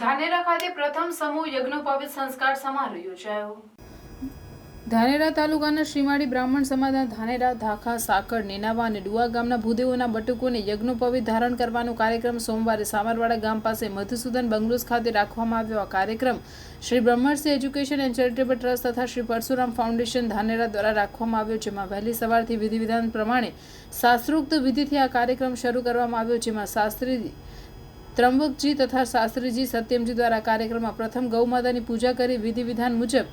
ધાનેરા ખાતે પ્રથમ સમૂહ યજ્ઞોપવિત સંસ્કાર સમારોહ યોજાયો. ધાનેરા તાલુકાના શ્રીમાળી બ્રાહ્મણ સમાજના ધાનેરા, ધાખા, સાકર, નેનાવા અને ડુઆ ગામના ભૂદેવોના બટુકોને યજ્ઞોપવિત ધારણ કરવાનો કાર્યક્રમ સોમવારે સામરવાડા ગામ પાસે મધુસૂદન બંગલોઝ ખાતે રાખવામાં આવ્યો. આ કાર્યક્રમ Shri Brahmarshi education and charitable trust તથા શ્રી પરશુરામ ફાઉન્ડેશન ધાનેરા દ્વારા રાખવામાં આવ્યો, જેમાં વહેલી સવારથી વિધિ વિધાન પ્રમાણે શાસ્ત્રોક્ત વિધિથી આ કાર્યક્રમ શરૂ કરવામાં આવ્યો, જેમાં શાસ્ત્રી ત્રંબકજી તથા શાસ્ત્રીજી સત્યમજી દ્વારા કાર્યક્રમમાં પ્રથમ ગૌમાતાની પૂજા કરી વિધિ વિધાન મુજબ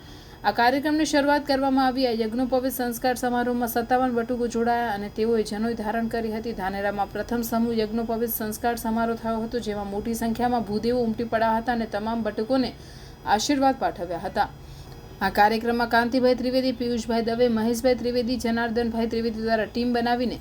આ કાર્યક્રમની શરૂઆત કરવામાં આવી. આ યજ્ઞોપવિત સંસ્કાર સમારોહમાં સત્તાવન બટુકો જોડાયા અને તેઓએ જનોઈ ધારણ કરી હતી. ધાનેરામાં પ્રથમ સમૂહ યજ્ઞોપવિત સંસ્કાર સમારોહ થયો હતો, જેમાં મોટી સંખ્યામાં ભૂદેવો ઉમટી પડ્યા હતા અને તમામ બટુકોને આશીર્વાદ પાઠવ્યા હતા. આ કાર્યક્રમમાં કાંતિભાઈ ત્રિવેદી, પિયુષભાઈ દવે, મહેશભાઈ ત્રિવેદી, જનાર્દનભાઈ ત્રિવેદી દ્વારા ટીમ બનાવીને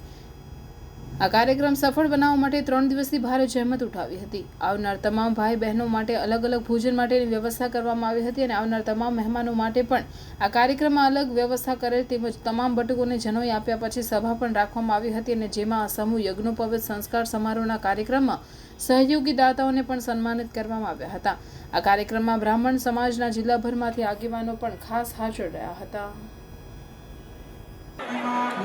આ કાર્યક્રમ સફળ બનાવવા માટે ત્રણ દિવસથી ભારે જહેમત ઉઠાવી હતી. આવનાર તમામ ભાઈ બહેનો માટે અલગ અલગ ભોજન માટેની વ્યવસ્થા કરવામાં આવી હતી અને આવનાર તમામ મહેમાનો માટે પણ આ કાર્યક્રમમાં અલગ વ્યવસ્થા કરેલ તેમજ તમામ બટુકોને જનોઈ આપ્યા પછી સભા પણ રાખવામાં આવી હતી અને જેમાં આ સમૂહ યજ્ઞોપવિત સંસ્કાર સમારોહના કાર્યક્રમમાં સહયોગી દાતાઓને પણ સન્માનિત કરવામાં આવ્યા હતા. આ કાર્યક્રમમાં બ્રાહ્મણ સમાજના જિલ્લાભરમાંથી આગેવાનો પણ ખાસ હાજર રહ્યા હતા.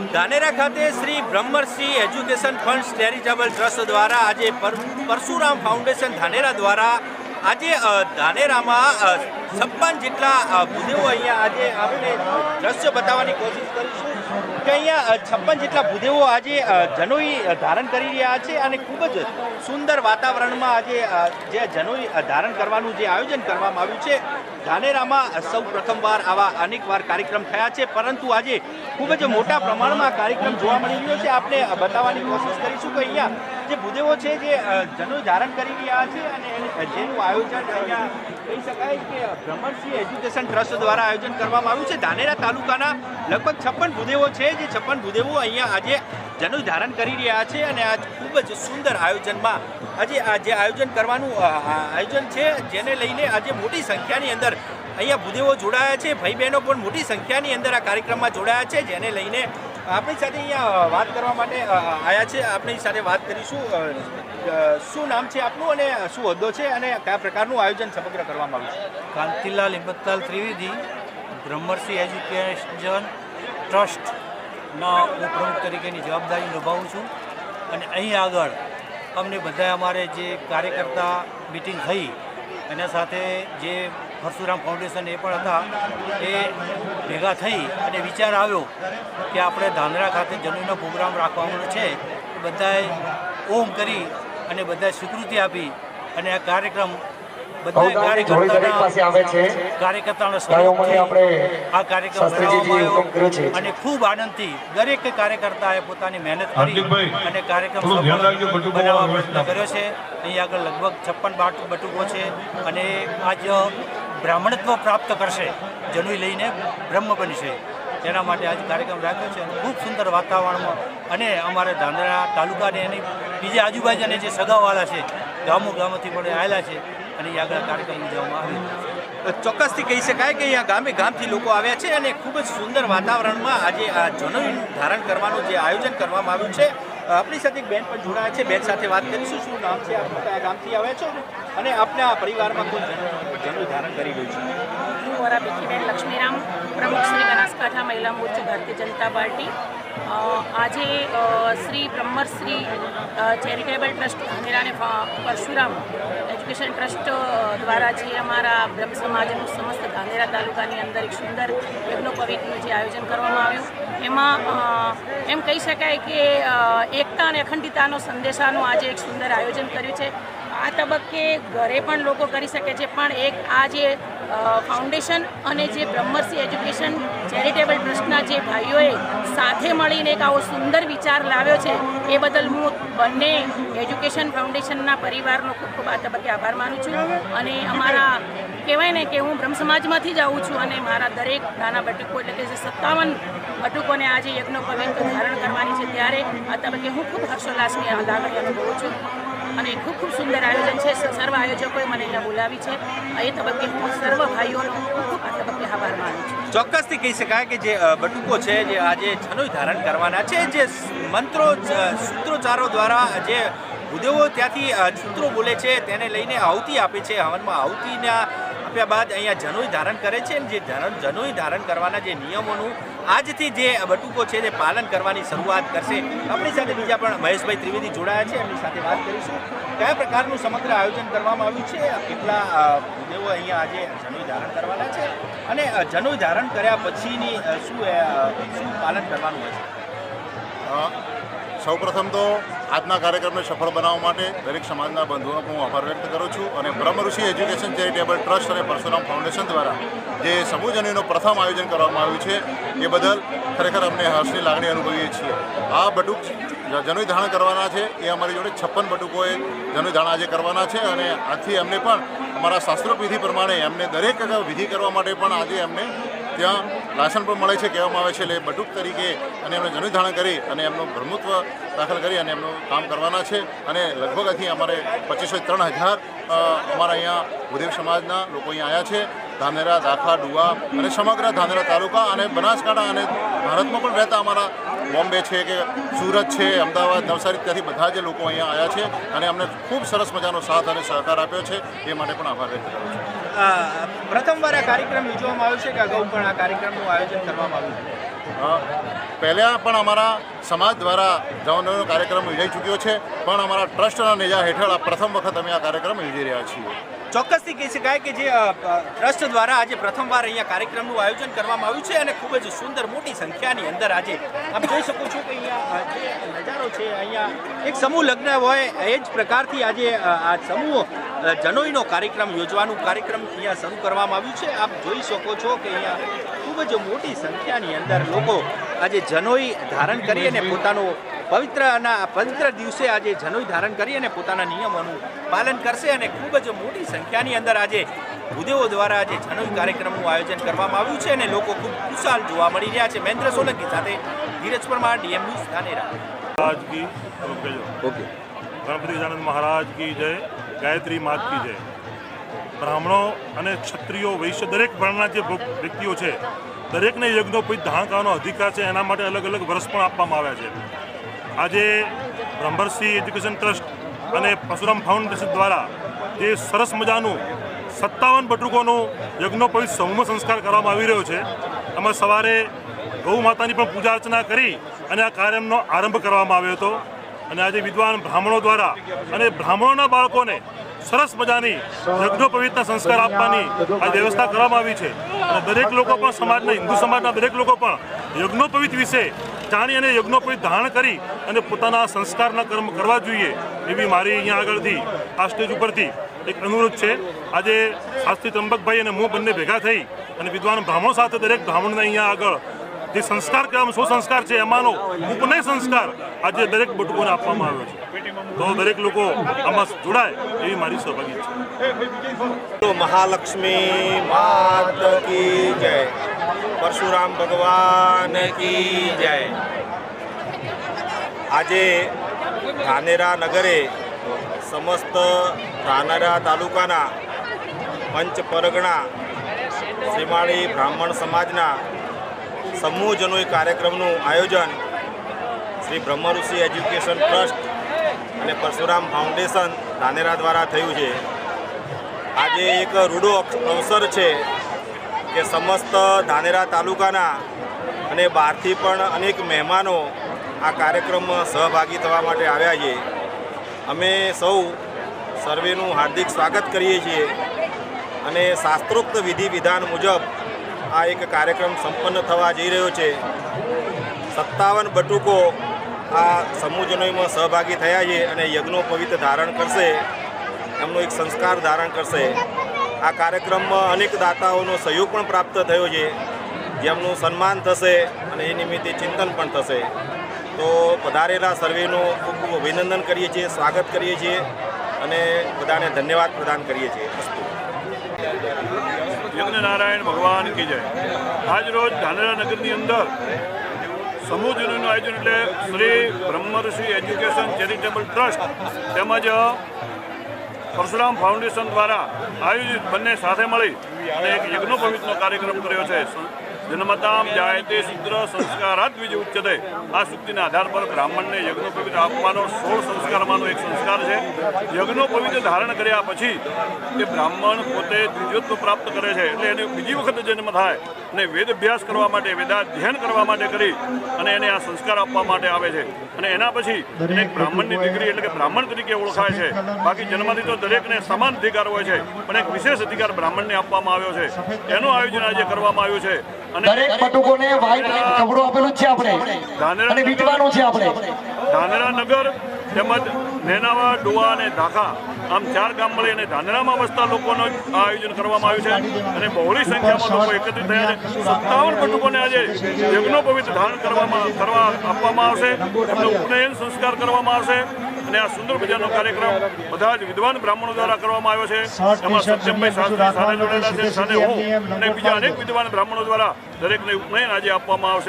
ધાનેરા ખાતે Shri Brahmarshi education fund charitable trust દ્વારા આજે પર- પરશુરામ ફાઉન્ડેશન ધાનેરા દ્વારા આજે ધાનેરામાં છપ્પન જેટલા ભૂદેવો અહીંયા આજે આપણે દ્રશ્ય બતાવવાની કોશિશ કરીશું કે અહીંયા છપ્પન જેટલા ભૂદેવો આજે જનોઈ ધારણ કરી રહ્યા છે અને ખૂબ જ સુંદર વાતાવરણમાં આજે જે જનોઈ ધારણ કરવાનું જે આયોજન કરવામાં આવ્યું છે. ધાનેરામાં સૌ પ્રથમવાર આવા અનેકવાર કાર્યક્રમ થયા છે, પરંતુ આજે ખૂબ જ મોટા પ્રમાણમાં કાર્યક્રમ જોવા મળી રહ્યો છે. આપણે બતાવવાની કોશિશ કરીશું કે અહીંયા જે ભૂદેવો છે, જે જનોઈ ધારણ કરી રહ્યા છે અને જેનું આયોજન અહીંયા કહી શકાય કે ભ્રમણસિંહ એજ્યુકેશન ટ્રસ્ટ દ્વારા આયોજન કરવામાં આવ્યું છે. ધાનેરા તાલુકાના લગભગ છપ્પન ભૂદેવો છે, જે છપ્પન ભૂદેવો અહીંયા આજે જનુ ધારણ કરી રહ્યા છે અને આ ખૂબ જ સુંદર આયોજનમાં આજે આ જે આયોજન કરવાનું આયોજન છે, જેને લઈને આજે મોટી સંખ્યાની અંદર અહીંયા ભૂદેવો જોડાયા છે. ભાઈ બહેનો પણ મોટી સંખ્યાની અંદર આ કાર્યક્રમમાં જોડાયા છે, જેને લઈને આપણી સાથે અહીંયા વાત કરવા માટે આવ્યા છે. આપણી સાથે વાત કરીશું. શું નામ છે આપનું અને શું હોદ્દો છે અને કયા પ્રકારનું આયોજન સમગ્ર કરવામાં આવ્યું છે? કાંતિલાલ હિંમતલાલ ત્રિવેદી, બ્રહ્મર્ષિ એજ્યુકેશન ટ્રસ્ટના હું પ્રમુખ તરીકેની જવાબદારી નિભાવું છું. અને અહીં આગળ અમને બધા અમારે જે કાર્યકર્તા મિટિંગ થઈ, એના સાથે જે પરશુરામ ફાઉન્ડેશન એ પણ હતા. એ ભેગા થઈ અને વિચાર આવ્યો કે આપણે ધાંધરા ખાતે જમીનનો પ્રોગ્રામ રાખવાનો છે. બધાએ ઓમ કરી અને બધાએ સ્વીકૃતિ આપી અને આ કાર્યક્રમ બધા કાર્યકર્તાના જોડી દરેક પાસે આવે છે. કાર્યકર્તાનો ગાયોમાંની આ કાર્યક્રમ બનાવવામાં. આવ્યો અને ખૂબ આનંદથી દરેક કાર્યકર્તાએ પોતાની મહેનત કરી અને કાર્યક્રમ બનાવવા પ્રયત્ન કર્યો છે. અહીં આગળ લગભગ છપ્પન બાટ બટુકો છે અને આજ બ્રાહ્મણત્વ પ્રાપ્ત કરશે જનુઈ લઈને બ્રહ્મ બનશે તેના માટે આજે કાર્યક્રમ રાખ્યો છે અને ખૂબ સુંદર વાતાવરણમાં અને અમારે ધાંધરા તાલુકાને એની બીજા આજુબાજુને જે સગાવાળા છે, ગામો ગામોથી પણ આવેલા છે અને એ આગળ કાર્યક્રમ ઉજવવામાં આવ્યો ચોક્કસથી કહી શકાય કે અહીંયા ગામે ગામથી લોકો આવ્યા છે અને ખૂબ જ સુંદર વાતાવરણમાં આજે આ જનોઈ ધારણ કરવાનું જે આયોજન કરવામાં આવ્યું છે. આપણી સાથે બેન પણ જોડાયા છે. બેન સાથે વાત કરીશું. શું નામ છે? આપનું કયા ગામથી આવ્યા છો? અને આપના પરિવારમાં કોઈ જન્મ ધારણ કરી રહ્યું છે? હું વોરા ભીખીબેન લક્ષ્મીરામ પ્રમુખ શ્રી બનાસકાંઠા મહિલા મોરચો ભારતીય જનતા પાર્ટી. આજે શ્રી બ્રહ્મશ્રી ચેરિટેબલ ટ્રસ્ટ ધાનેરા અને પરશુરામ એજ્યુકેશન ટ્રસ્ટ દ્વારા જે અમારા બ્રહ્મ સમાજનું સમસ્ત ધાનેરા તાલુકાની અંદર એક સુંદર યજ્ઞોપવિતનું જે આયોજન કરવામાં આવ્યું. એમાં એમ કહી શકાય કે એકતા અને અખંડિતાનો સંદેશાનું આજે એક સુંદર આયોજન કર્યું છે. આ તબક્કે ઘરે પણ લોકો કરી શકે છે, પણ એક આ જે ફાઉન્ડેશન અને જે બ્રહ્મર્ષિ એજ્યુકેશન ચેરિટેબલ ટ્રસ્ટના જે ભાઈઓએ સાથે મળીને એક આવો સુંદર વિચાર લાવ્યો છે, એ બદલ હું બંને એજ્યુકેશન ફાઉન્ડેશનના પરિવારનો ખૂબ ખૂબ આ તબક્કે આભાર માનું છું. અને અમારા, કહેવાય ને કે હું બ્રહ્મ સમાજમાંથી જ આવું છું અને મારા દરેક નાના બટીકો એટલે કે જે સત્તાવન બટુકોને આજે યજ્ઞોપવિત ધારણ કરવાની છે. ત્યારે આ તબક્કે હું ખૂબ હર્ષોલ્લાસની લાગણી અનુભવું છું. અને ખૂબ ખૂબ સુંદર આયોજન છે. સર્વ આયોજકોએ મને અહીંયા બોલાવી છે. એ તબક્કે હું સર્વ ભાઈઓનો ખૂબ ખૂબ આ તબક્કે આભાર માનું છું. ચોક્કસથી કહી શકાય કે જે બટુકો છે, જે આજે છનોય ધારણ કરવાના છે, જે મંત્રો સૂત્રોચ્ચારો દ્વારા જે ભૂદેવો ત્યાંથી સૂત્રો બોલે છે, તેને લઈને આહુતિ આપે છે, હવનમાં આહુતિના આપ્યા બાદ અહીંયા જનોઈ ધારણ કરે છે અને જે જનોઈ ધારણ કરવાના જે નિયમોનું આજથી જે બટુકો છે તે પાલન કરવાની શરૂઆત કરશે. આપણી સાથે બીજા પણ મહેશભાઈ ત્રિવેદી જોડાયા છે. એમની સાથે વાત કરીશું. કયા પ્રકારનું સમગ્ર આયોજન કરવામાં આવ્યું છે? કેટલા દેવો અહીંયા આજે જનોઈ ધારણ કરવાના છે? અને જનોઈ ધારણ કર્યા પછીની શું શું પાલન કરવાનું હોય છે? સૌ પ્રથમ તો આજના કાર્યક્રમને સફળ બનાવવા માટે દરેક સમાજના બંધુઓનો હું આભાર વ્યક્ત કરું છું અને બ્રહ્મઋષિ એજ્યુકેશન ચેરિટેબલ ટ્રસ્ટ અને પરશુરામ ફાઉન્ડેશન દ્વારા જે સમૂહજનીનું પ્રથમ આયોજન કરવામાં આવ્યું છે, એ બદલ ખરેખર અમને હર્ષની લાગણી અનુભવીએ છીએ. આ બટુક જનોઈ ધારણ કરવાના છે, એ અમારી જોડે છપ્પન બટુકોએ જનોઈ ધારણ આજે કરવાના છે અને આથી અમને પણ અમારા શાસ્ત્રોક વિધિ પ્રમાણે એમને દરેક વિધિ કરવા માટે પણ આજે એમને ત્યાં લાયસન્સ પણ મળે છે કહેવામાં આવે છે. એટલે બટુક તરીકે અને એમને જનોઈ ધારણ કરી અને એમનું બ્રહ્મત્વ દાખલ કરી અને એમનું કામ કરવાના છે. અને લગભગ અહીંથી અમારે પચીસો ત્રણ હજાર અમારા અહીંયા ભૂદેવ સમાજના લોકો અહીંયા આવ્યા છે. ધાનેરા, દાખા, ડુવા અને સમગ્ર ધાનેરા તાલુકા અને બનાસકાંઠા અને ભારતમાં પણ રહેતા અમારા બોમ્બે છે કે સુરત છે, અમદાવાદ, નવસારી ત્યાંથી બધા જે લોકો અહીંયા આવ્યા છે અને અમને ખૂબ સરસ મજાનો સાથ અને સહકાર આપ્યો છે. એ માટે પણ આભાર વ્યક્ત કરું છું. પ્રથમવાર આ કાર્યક્રમ યોજવામાં આવ્યો છે કે અગાઉ પણ આ કાર્યક્રમનું આયોજન કરવામાં આવ્યું છે? પહેલાં પણ અમારા સમાજ દ્વારા જવાનોનો કાર્યક્રમ યોજાઈ ચૂક્યો છે પણ અમારા ટ્રસ્ટના નેજા હેઠળ આ પ્રથમ વખત અમે આ કાર્યક્રમ યોજી રહ્યા છીએ. ચોક્કસથી કહી શકાય કે જે ટ્રસ્ટ દ્વારા આજે પ્રથમવાર અહીંયા કાર્યક્રમનું આયોજન કરવામાં આવ્યું છે અને ખૂબ જ સુંદર મોટી સંખ્યાની અંદર આજે આપ જોઈ શકો છો કે અહીંયા જે નજારો છે અહીંયા એક સમૂહ લગ્ન હોય એ જ પ્રકારથી આજે આ સમૂહ જનોઈનો કાર્યક્રમ યોજવાનું કાર્યક્રમ અહીંયા શરૂ કરવામાં આવ્યું છે. આપ જોઈ શકો છો કે અહીંયા ખૂબ જ મોટી સંખ્યાની અંદર લોકો આજે જનોઈ ધારણ કરી અને પોતાનો પવિત્રના પવિત્ર દિવસે આજે જનોઈ ધારણ કરી અને પોતાના નિયમોનું પાલન કરશે અને ખૂબ જ મોટી સંખ્યાની અંદર આજે ભૂદેવો દ્વારા આજે જનોઈ કાર્યક્રમનું આયોજન કરવામાં આવ્યું છે અને લોકો ખૂબ ખુશાલ જોવા મળી રહ્યા છે. મહેન્દ્ર સોલંકી સાથે Dhiraj Parmar DM news Dhanera. Okay. Ganpati Gajanand Maharaj કી જય. ગાયત્રી માતકી છે બ્રાહ્મણો અને ક્ષત્રિયો વૈશ્ય દરેક વર્ણના જે વ્યક્તિઓ છે, દરેકને યજ્ઞોપવિત ધારણ કરવાનો અધિકાર છે, એના માટે અલગ અલગ વર્ષ પણ આપવામાં આવ્યા છે. આજે બ્રહ્મર્ષિ એજ્યુકેશન ટ્રસ્ટ અને પરશુરામ ફાઉન્ડેશન દ્વારા જે સરસ મજાનું સત્તાવન બટુકોનું યજ્ઞોપવિત સમૂહ સંસ્કાર કરવામાં આવી રહ્યો છે, એમાં સવારે ગૌ માતાની પણ પૂજા અર્ચના કરી અને આ કાર્યનો આરંભ કરવામાં આવ્યો હતો. અને આજે વિદ્વાન બ્રાહ્મણો દ્વારા અને બ્રાહ્મણોના બાળકોને સરસ મજાની યજ્ઞોપવિતના સંસ્કાર આપવાની આ વ્યવસ્થા કરવામાં આવી છે. અને દરેક લોકો પણ સમાજના, હિન્દુ સમાજના દરેક લોકો પણ યજ્ઞોપવિત વિશે જાણી અને યજ્ઞોપવિત ધારણ કરી અને પોતાના સંસ્કારના કર્મ કરવા જોઈએ એવી મારી અહીંયા આગળથી આ સ્ટેજ ઉપરથી એક અનુરોધ છે. આજે શાસ્ત્રી ત્રંબકભાઈ અને હું બંને ભેગા થઈ અને વિદ્વાન બ્રાહ્મણો સાથે દરેક બ્રાહ્મણને અહીંયા આગળ જે સંસ્કાર કહેવામાં શું સંસ્કાર છે, એમાંનો ઉપનય સંસ્કાર આજે દરેક બટુકોને આપવામાં આવ્યો છે. તો દરેક લોકો આમાં જોડાય એવી મારી સૌભાગ્ય છે. મહાલક્ષ્મી માત કી જય. પરશુરામ ભગવાન કી જય. આજે ધાનેરા નગરે સમસ્ત ધાનેરા તાલુકાના પંચ પરગણા શ્રીમાળી બ્રાહ્મણ સમાજના સમૂહ એ કાર્યક્રમનું આયોજન શ્રી બ્રહ્મઋષિ એજ્યુકેશન ટ્રસ્ટ અને પરશુરામ ફાઉન્ડેશન ધાનેરા દ્વારા થયું છે. આજે એક રૂડો અવસર છે કે સમસ્ત ધાનેરા તાલુકાના અને બહારથી પણ અનેક મહેમાનો આ કાર્યક્રમમાં સહભાગી થવા માટે આવ્યા છે. અમે સૌ સર્વેનું હાર્દિક સ્વાગત કરીએ છીએ અને શાસ્ત્રોક્ત વિધિ વિધાન મુજબ આ એક કાર્યક્રમ સંપન્ન થવા જઈ રહ્યો છે. સત્તાવન બટુકો આ સમૂહજનોમાં સહભાગી થયા છે અને યજ્ઞોપવિત ધારણ કરશે. એમનો એક સંસ્કાર ધારણ કરશે. આ કાર્યક્રમમાં અનેક દાતાઓનો સહયોગ પણ પ્રાપ્ત થયો છે. જેમનું સન્માન થશે અને એ નિમિત્તે ચિંતન પણ થશે. તો પધારેલા સર્વેનું ખૂબ ખૂબ અભિનંદન કરીએ છીએ, સ્વાગત કરીએ છીએ અને બધાને ધન્યવાદ પ્રદાન કરીએ છીએ. યજ્ઞનારાયણ ભગવાન કી જય. આજરોજ ધાનેરા નગરની અંદર સમૂહ જૂનનું આયોજન એટલે Shri Brahmarshi education charitable trust તેમજ પરશુરામ ફાઉન્ડેશન દ્વારા આયોજિત બંને સાથે મળી અને એક યજ્ઞોપવિતનો કાર્યક્રમ કર્યો છે. જન્મતામ જાયતે શુદ્ર સંસ્કારાત વિજ ઉચ્ચતે આ સૂક્તિના આધાર પર બ્રાહ્મણને યજ્ઞોપવિત આપવાનો સોળ સંસ્કારમાંનો એક સંસ્કાર છે. યજ્ઞોપવિત ધારણ કર્યા પછી એ બ્રાહ્મણ પોતે દ્વિજોત્વ પ્રાપ્ત કરે છે. એટલે એને બીજી વખત જન્મ થાય અને વેદ અભ્યાસ કરવા માટે, વેદાધ્યયન કરવા માટે કરી અને એને આ સંસ્કાર આપવા માટે આવે છે. અને એના પછી એને બ્રાહ્મણની ડિગ્રી એટલે કે બ્રાહ્મણ તરીકે ઓળખાય છે. બાકી જન્મથી તો દરેકને સમાન અધિકાર હોય છે. પણ એક વિશેષ અધિકાર બ્રાહ્મણને આપવામાં આવ્યો છે. એનું આયોજન આજે કરવામાં આવ્યું છે. દરેક પટુકોને વ્હાઈટ કપડું આપેલું છે આપણે. અને વીટવાનું છે આપણે. ધાનેરા નગર તેમજ નેનાવા ડોવા અને ધાખા આમ ચાર ગામ મળી અને ધાનેરામાં વસતા લોકોનું આ આયોજન કરવામાં આવ્યું છે. અને બહોળી સંખ્યામાં લોકો એકત્રિત થયા છે. સત્તાવન કુટુંબોને આજે યજ્ઞોપવિત ધારણ કરવામાં કરવા આપવામાં આવશે. એમનો ઉપનયન સંસ્કાર કરવામાં આવશે. અને આ સુંદર મજાનો કાર્યક્રમ બધા જ વિદ્વાન બ્રાહ્મણો દ્વારા કરવામાં આવ્યો છે. એમાં સત્યમભાઈ સાથે જોડાયેલા છે. સાથે હું અને બીજા અનેક વિદ્વાન બ્રાહ્મણો દ્વારા દરેકને ઉપનયન આજે આપવામાં આવશે.